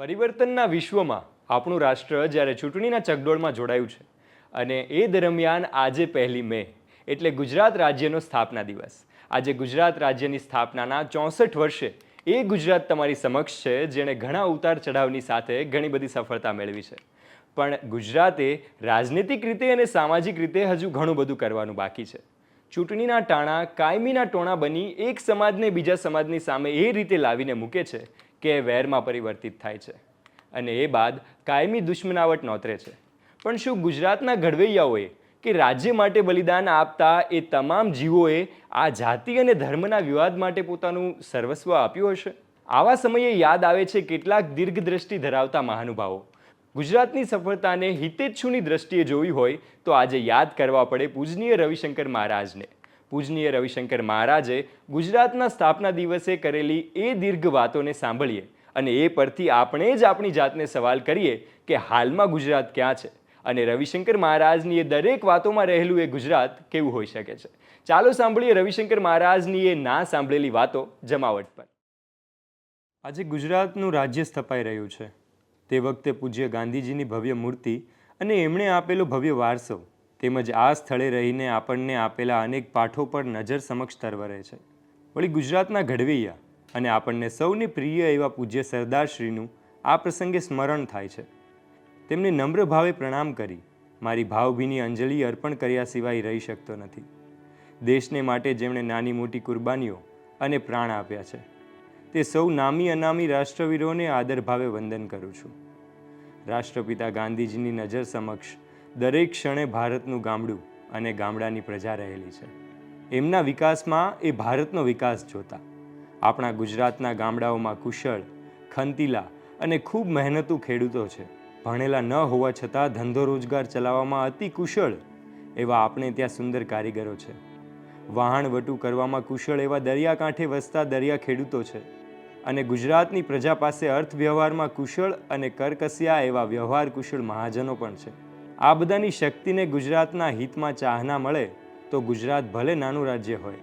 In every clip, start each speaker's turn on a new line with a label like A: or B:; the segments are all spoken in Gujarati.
A: પરિવર્તનના વિશ્વમાં આપણું રાષ્ટ્ર જ્યારે ચૂંટણીના ચકડોળમાં જોડાયું છે અને એ દરમિયાન આજે પહેલી મે, એટલે ગુજરાત રાજ્યનો સ્થાપના દિવસ. આજે ગુજરાત રાજ્યની સ્થાપનાના ચોસઠ વર્ષે એ ગુજરાત તમારી સમક્ષ છે, જેણે ઘણા ઉતાર ચઢાવની સાથે ઘણી બધી સફળતા મેળવી છે. પણ ગુજરાતે રાજનીતિક રીતે અને સામાજિક રીતે હજુ ઘણું બધું કરવાનું બાકી છે. ચૂંટણીના ટાણા કાયમીના ટોણા બની એક સમાજને બીજા સમાજની સામે એ રીતે લાવીને મૂકે છે કે વેરમાં પરિવર્તિત થાય છે. અને એ બાદ કાયમી દુશ્મનાવટ નોતરે છે. પણ શું ગુજરાતના ઘડવૈયાઓએ કે રાજ્ય માટે બલિદાન આપતા એ તમામ જીવોએ આ જાતિ અને ધર્મના વિવાદ માટે પોતાનું સર્વસ્વ આપ્યું હશે? આવા સમયે યાદ આવે છે કેટલાક દીર્ઘદ્રષ્ટિ ધરાવતા મહાનુભાવો. ગુજરાતની સફળતાને હિતેચ્છુની દ્રષ્ટિએ જોવી હોય તો આજે યાદ કરવા પડે પૂજનીય રવિશંકર મહારાજને. પૂજનીય રવિશંકર મહારાજે ગુજરાતના સ્થાપના દિવસે કરેલી એ દીર્ઘ વાતોને સાંભળીએ અને એ પરથી આપણે જ આપણી જાતને સવાલ કરીએ કે હાલમાં ગુજરાત ક્યાં છે? અને રવિશંકર મહારાજની એ દરેક વાતોમાં રહેલું એ ગુજરાત કેવું હોઈ શકે છે? ચાલો સાંભળીએ રવિશંકર મહારાજની એ ના સાંભળેલી વાતો જમાવટ પર. આજે ગુજરાતનું રાજ્ય સ્થપાઈ રહ્યું છે. તે વખતે પૂજ્ય ગાંધીજીની ભવ્ય મૂર્તિ અને એમણે આપેલો ભવ્ય વારસો તેમજ આ સ્થળે રહીને આપણને આપેલા અનેક પાઠો પર નજર સમક્ષ તરવરે છે. વળી ગુજરાતના ઘડવૈયા અને આપણને સૌને પ્રિય એવા પૂજ્ય સરદારશ્રીનું આ પ્રસંગે સ્મરણ થાય છે. તેમને નમ્ર ભાવે પ્રણામ કરી મારી ભાવભીની અંજલિ અર્પણ કર્યા સિવાય રહી શકતો નથી. દેશને માટે જેમણે નાની મોટી કુરબાનીઓ અને પ્રાણ આપ્યા છે, તે સૌ નામી અનામી રાષ્ટ્રવીરોને આદરભાવે વંદન કરું છું. રાષ્ટ્રપિતા ગાંધીજીની નજર સમક્ષ દરેક ક્ષણે ભારતનું ગામડું અને ગામડાની પ્રજા રહેલી છે. એમના વિકાસમાં એ ભારતનો વિકાસ જોતા. આપણા ગુજરાતના ગામડાઓમાં કુશળ, ખંતીલા અને ખૂબ મહેનતુ ખેડૂતો છે. ભણેલા ન હોવા છતાં ધંધો રોજગાર ચલાવવામાં અતિ કુશળ એવા આપણે ત્યાં સુંદર કારીગરો છે. વહાણવટું કરવામાં કુશળ એવા દરિયાકાંઠે વસતા દરિયા ખેડૂતો છે. અને ગુજરાતની પ્રજા પાસે અર્થવ્યવહારમાં કુશળ અને કરકસિયા એવા વ્યવહાર કુશળ મહાજનો પણ છે. આ બધાની શક્તિને ગુજરાતના હિતમાં ચાહના મળે તો ગુજરાત ભલે નાનું રાજ્ય હોય,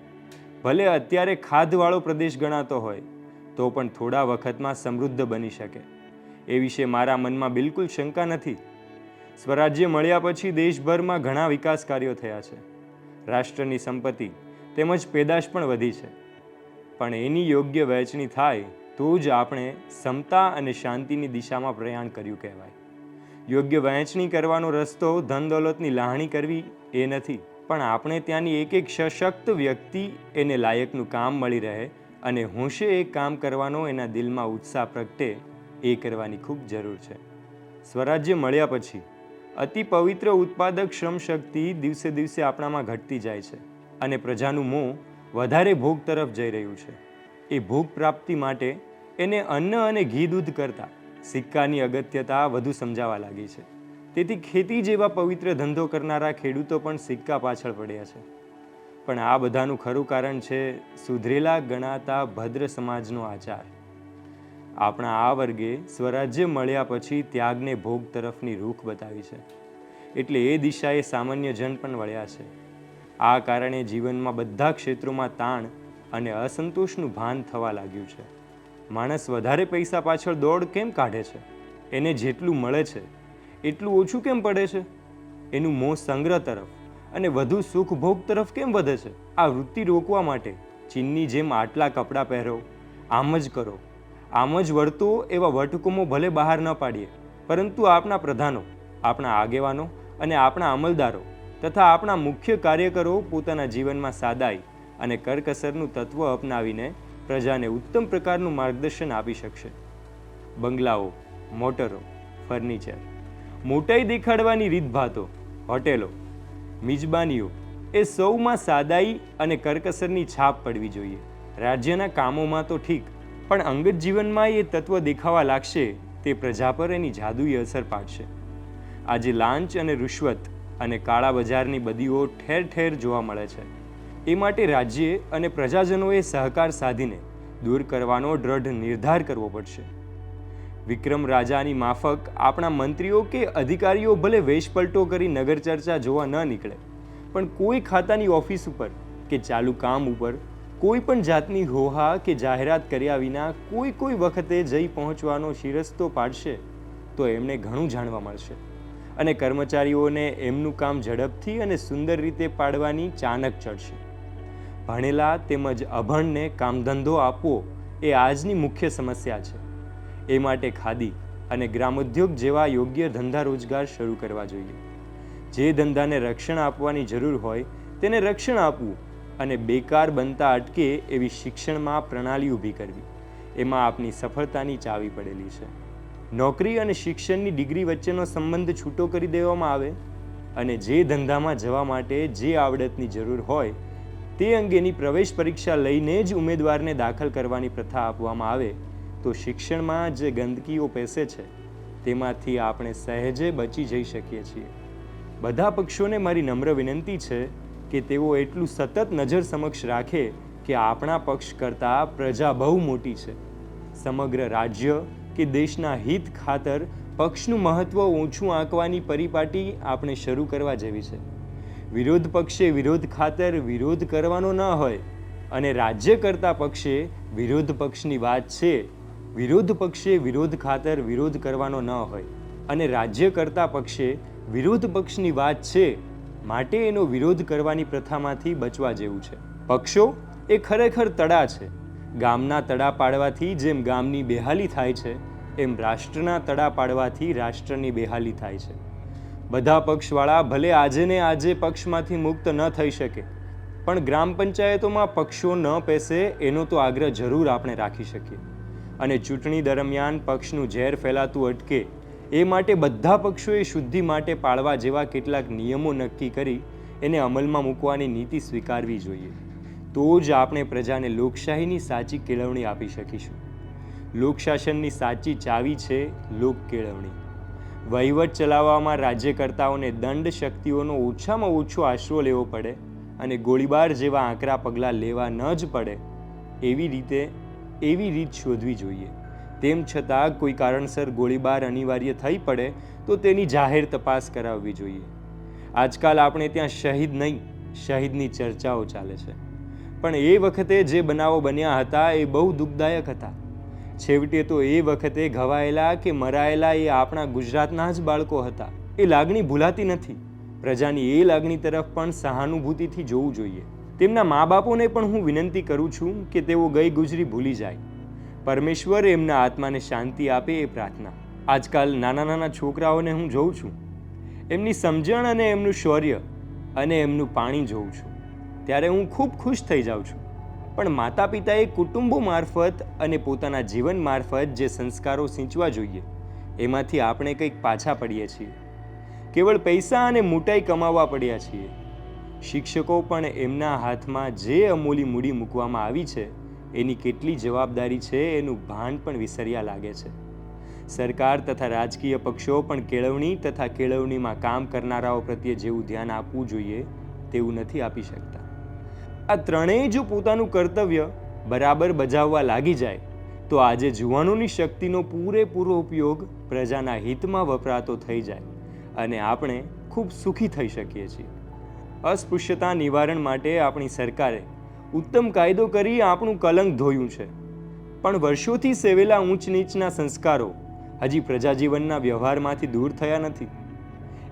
A: ભલે અત્યારે ખાધવાળો પ્રદેશ ગણાતો હોય, તો પણ થોડા વખતમાં સમૃદ્ધ બની શકે. એ વિશે મારા મનમાં બિલકુલ શંકા નથી. સ્વરાજ્ય મળ્યા પછી દેશભરમાં ઘણા વિકાસ કાર્યો થયા છે. રાષ્ટ્રની સંપત્તિ તેમજ પેદાશ પણ વધી છે. પણ એની યોગ્ય વહેંચણી થાય તો જ આપણે સમતા અને શાંતિની દિશામાં પ્રયાણ કર્યું કહેવાય. યોગ્ય વહેંચણી કરવાનો રસ્તો ધન દોલતની લાહણી કરવી એ નથી. પણ આપણે ત્યાંની એક એક સશક્ત વ્યક્તિ એને લાયકનું કામ મળી રહે અને હોંશે એ કામ કરવાનો એના દિલમાં ઉત્સાહ પ્રગટે એ કરવાની ખૂબ જરૂર છે. સ્વરાજ્ય મળ્યા પછી અતિ પવિત્ર ઉત્પાદક શ્રમશક્તિ દિવસે દિવસે આપણામાં ઘટતી જાય છે અને પ્રજાનું મોં વધારે ભોગ તરફ જઈ રહ્યું છે. એ ભોગ પ્રાપ્તિ માટે એને અન્ન અને ઘી દૂધ કરતાં સિક્કાની અગત્યતા વધુ સમજાવા લાગી છે. તેથી ખેતી જેવા પવિત્ર ધંધો કરનારા ખેડૂતો પણ સિક્કા પાછળ પડ્યા છે. પણ આ બધાનું ખરું કારણ છે સુધરેલા ગણાતા ભદ્ર સમાજનો આચાર. આપણા આ વર્ગે સ્વરાજ્ય મળ્યા પછી ત્યાગને ભોગ તરફની રૂખ બતાવી છે. એટલે એ દિશાએ સામાન્ય જન પણ વળ્યા છે. આ કારણે જીવનમાં બધા ક્ષેત્રોમાં તાણ અને અસંતોષનું ભાન થવા લાગ્યું છે. માણસ વધારે પૈસા પાછળ દોડ કેમ કાઢે છે? એને જેટલું મળે છે, એટલું ઓછું કેમ પડે છે? એનું મોં સંગ્રહ તરફ અને વધુ સુખ ભોગ તરફ કેમ વધે છે? આ વૃત્તિ રોકવા માટે ચીનની જેમ આટલા કપડાં પહેરો, આમ જ કરો. આમ જ વર્તો એવા વટકુમો ભલે બહાર ન પાડીએ, પરંતુ આપણા પ્રધાનો આપણા આગેવાનો અને આપણા અમલદારો તથા આપણા મુખ્ય કાર્યકરો પોતાના જીવનમાં સાદાઈ અને કરકસરનું તત્વ અપનાવીને પ્રજાને ઉત્તમ પ્રકારનું માર્ગદર્શન આપી શકશે. બંગલાઓ, મોટરો, ફર્નિચર, મોટાઈ દેખાડવાની રીતભાતો, હોટેલો, મિજબાનીઓ, એ સૌમાં સાદાઈ અને કરકસરની છાપ પડવી જોઈએ. રાજ્યના કામોમાં તો ઠીક, પણ અંગત જીવનમાં એ તત્વ દેખાવા લાગશે, તે પ્રજા પર એની જાદુઈ અસર પાડશે. આજે લાંચ અને રૂશ્વત અને કાળા બજારની બદીઓ ઠેર ઠેર જોવા મળે છે. એ માટે રાજ્યે અને પ્રજાજનોએ સહકાર સાધીને દૂર કરવાનો દ્રઢ નિર્ધાર કરવો પડશે. વિક્રમ રાજાની માફક આપણા મંત્રીઓ કે અધિકારીઓ ભલે વેશપલટો કરી નગર ચર્ચા જોવા ન નીકળે, પણ કોઈ ખાતાની ઓફિસ ઉપર કે ચાલુ કામ ઉપર, કોઈ પણ જાતની હોહા કે જાહેરાત કર્યા વિના કોઈ કોઈ વખતે જઈ પહોંચવાનો શિરસ્તો પાડશે તો એમને ઘણું જાણવા મળશે. અને કર્મચારીઓને એમનું કામ ઝડપથી અને સુંદર રીતે પાડવાની ચાનક ચડશે. ભણેલા તેમજ અભણને કામધંધો આપવો એ આજની મુખ્ય સમસ્યા છે. એ માટે ખાદી અને ગ્રામોદ્યોગ જેવા યોગ્ય ધંધા રોજગાર શરૂ કરવા જોઈએ. જે ધંધાને રક્ષણ આપવાની જરૂર હોય તેને રક્ષણ આપવું અને બેકાર બનતા અટકે એવી શિક્ષણમાં પ્રણાલી ઊભી કરવી. એમાં આપની સફળતાની ચાવી પડેલી છે. નોકરી અને શિક્ષણની ડિગ્રી વચ્ચેનો સંબંધ છૂટો કરી દેવામાં આવે અને જે ધંધામાં જવા માટે જે આવડતની જરૂર હોય તે અંગેની પ્રવેશ પરીક્ષા લઈને જ ઉમેદવારને દાખલ કરવાની પ્રથા આપવામાં આવે તો શિક્ષણમાં જે ગંદકીઓ પેસે છે. તેમાંથી આપણે સહેજે બચી જઈ શકીએ છીએ. બધા પક્ષોને મારી નમ્ર વિનંતી છે કે તેઓ એટલું સતત નજર સમક્ષ રાખે કે આપણા પક્ષ કરતાં પ્રજા બહુ મોટી છે. સમગ્ર રાજ્ય કે દેશના હિત ખાતર પક્ષનું મહત્ત્વ ઓછું આંકવાની પરિપાટી આપણે શરૂ કરવા જેવી છે. વિરોધ પક્ષે વિરોધ ખાતર વિરોધ કરવાનો ન હોય અને રાજ્ય કરતા પક્ષે વિરોધ પક્ષની વાત છે. વિરોધ પક્ષે વિરોધ ખાતર વિરોધ કરવાનો ન હોય અને રાજ્ય કરતા પક્ષે વિરોધ પક્ષની વાત છે માટે એનો વિરોધ કરવાની પ્રથામાંથી બચવા જેવું છે. પક્ષો એ ખરેખર તડા છે. ગામના તડા પાડવાથી જેમ ગામની બેહાલી થાય છે, એમ રાષ્ટ્રના તડા પાડવાથી રાષ્ટ્રની બેહાલી થાય છે. બધા પક્ષવાળા ભલે આજે ને આજે પક્ષમાંથી મુક્ત ન થઈ શકે, પણ ગ્રામ પંચાયતોમાં પક્ષો ન પેસે એનો તો આગ્રહ જરૂર આપણે રાખી શકીએ. અને ચૂંટણી દરમિયાન પક્ષનું ઝેર ફેલાતું અટકે, એ માટે બધા પક્ષોએ શુદ્ધિ માટે પાળવા જેવા કેટલાક નિયમો નક્કી કરી એને અમલમાં મૂકવાની નીતિ સ્વીકારવી જોઈએ. તો જ આપણે પ્રજાને લોકશાહીની સાચી કેળવણી આપી શકીશું. લોકશાસનની સાચી ચાવી છે લોક કેળવણી વહીવટ ચલાવવામાં રાજ્યકર્તાઓને દંડ શક્તિઓનો ઓછામાં ઓછો આશરો લેવો પડે અને ગોળીબાર જેવા આકરા પગલાં લેવા ન જ પડે, એવી રીતે, એવી રીત શોધવી જોઈએ. તેમ છતાં કોઈ કારણસર ગોળીબાર અનિવાર્ય થઈ પડે, તો તેની જાહેર તપાસ કરાવવી જોઈએ. આજકાલ આપણે ત્યાં શહીદ નહીં, શહીદની ચર્ચાઓ ચાલે છે. પણ એ વખતે જે બનાવો બન્યા હતા એ બહુ દુઃખદાયક હતા. છેવટે તો એ વખતે ઘવાયેલા કે મરાયેલા એ આપણા ગુજરાતના જ બાળકો હતા. એ લાગણી ભૂલાતી નથી. પ્રજાની એ લાગણી તરફ પણ સહાનુભૂતિથી જોવું જોઈએ. તેમના મા બાપોને પણ હું વિનંતી કરું છું કે તેઓ ગઈ ગુજરી ભૂલી જાય. પરમેશ્વર એમના આત્માને શાંતિ આપે એ પ્રાર્થના. આજકાલ નાના નાના છોકરાઓને હું જોઉં છું. એમની સમજણ અને એમનું શૌર્ય અને એમનું પાણી જોઉં છું. ત્યારે હું ખૂબ ખુશ થઈ જાઉં છું. પણ માતા પિતાએ કુટુંબો મારફત અને પોતાના જીવન મારફત જે સંસ્કારો સિંચવા જોઈએ, એમાંથી આપણે કંઈક પાછા પડીએ છીએ. કેવળ પૈસા અને મોટાઈ કમાવવા પડ્યા છીએ. શિક્ષકો પણ એમના હાથમાં જે અમૂલી મૂડી મૂકવામાં આવી છે, એની કેટલી જવાબદારી છે એનું ભાન પણ વિસર્યા લાગે છે. સરકાર તથા રાજકીય પક્ષો પણ કેળવણી તથા કેળવણીમાં કામ કરનારાઓ પ્રત્યે જેવું ધ્યાન આપવું જોઈએ, તેવું નથી આપી શકતા. આ ત્રણેય જો પોતાનું કર્તવ્ય બરાબર બજાવવા લાગી જાય, તો આજે જુવાનોની શક્તિનો પૂરેપૂરો ઉપયોગ પ્રજાના હિતમાં વપરાતો થઈ જાય અને આપણે ખૂબ સુખી થઈ શકીએ છીએ. અસ્પૃશ્યતા નિવારણ માટે આપણી સરકારે ઉત્તમ કાયદો કરી આપણું કલંક ધોયું છે. પણ વર્ષોથી સેવેલા ઊંચ નીચના સંસ્કારો હજી પ્રજાજીવનના વ્યવહારમાંથી દૂર થયા નથી.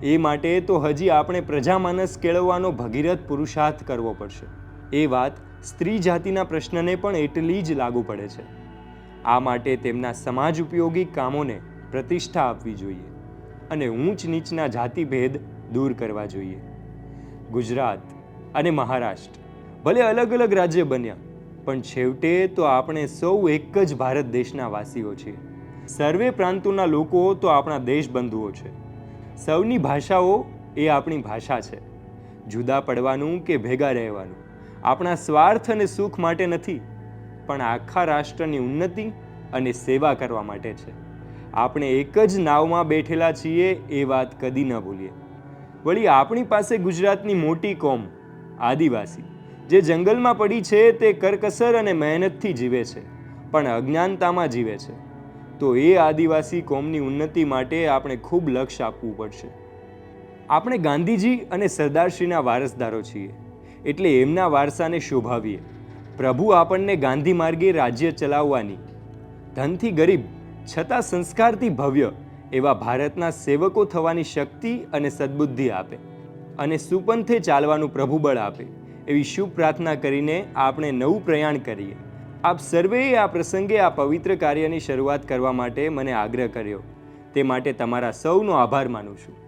A: એ માટે તો હજી આપણે પ્રજામાનસ કેળવવાનો ભગીરથ પુરુષાર્થ કરવો પડશે. એ વાત સ્ત્રી જાતિના પ્રશ્નને પણ એટલી જ લાગુ પડે છે. આ માટે તેમના સમાજ ઉપયોગી કામોને પ્રતિષ્ઠા આપવી જોઈએ અને ઊંચ નીચના જાતિભેદ દૂર કરવા જોઈએ. ગુજરાત અને મહારાષ્ટ્ર ભલે અલગ અલગ રાજ્ય બન્યા, પણ છેવટે તો આપણે સૌ એક જ ભારત દેશના વાસીઓ છીએ. સર્વે પ્રાંતોના લોકો તો આપણા દેશબંધુઓ છે. સૌની ભાષાઓ એ આપણી ભાષા છે. જુદા પડવાનું કે ભેગા રહેવાનું. આપણા સ્વાર્થ અને સુખ માટે નથી, પણ આખા રાષ્ટ્રની ઉન્નતિ અને સેવા કરવા માટે છે. આપણે એક જ નાવમાં બેઠેલા છીએ એ વાત કદી ન ભૂલીએ. વળી આપણી પાસે ગુજરાતની મોટી કોમ, આદિવાસી, જે જંગલમાં પડી છે તે કરકસર અને મહેનતથી જીવે છે, પણ અજ્ઞાનતામાં જીવે છે. તો એ આદિવાસી કોમની ઉન્નતિ માટે આપણે ખૂબ લક્ષ્ય આપવું પડશે. આપણે ગાંધીજી અને સરદારશ્રીના વારસદારો છીએ. એટલે એમના વારસાને શોભાવીએ. પ્રભુ આપણને ગાંધી માર્ગે રાજ્ય ચલાવવાની. ધનથી ગરીબ, છતાં સંસ્કારથી ભવ્ય, એવા ભારતના સેવકો થવાની શક્તિ અને સદબુદ્ધિ આપે. અને સુપંથે ચાલવાનું પ્રભુબળ આપે, એવી શુભ પ્રાર્થના કરીને આપણે નવું પ્રયાણ કરીએ. આપ સર્વેએ આ પ્રસંગે આ પવિત્ર કાર્યની શરૂઆત કરવા માટે મને આગ્રહ કર્યો. તે માટે તમારા સૌનો આભાર માનું છું.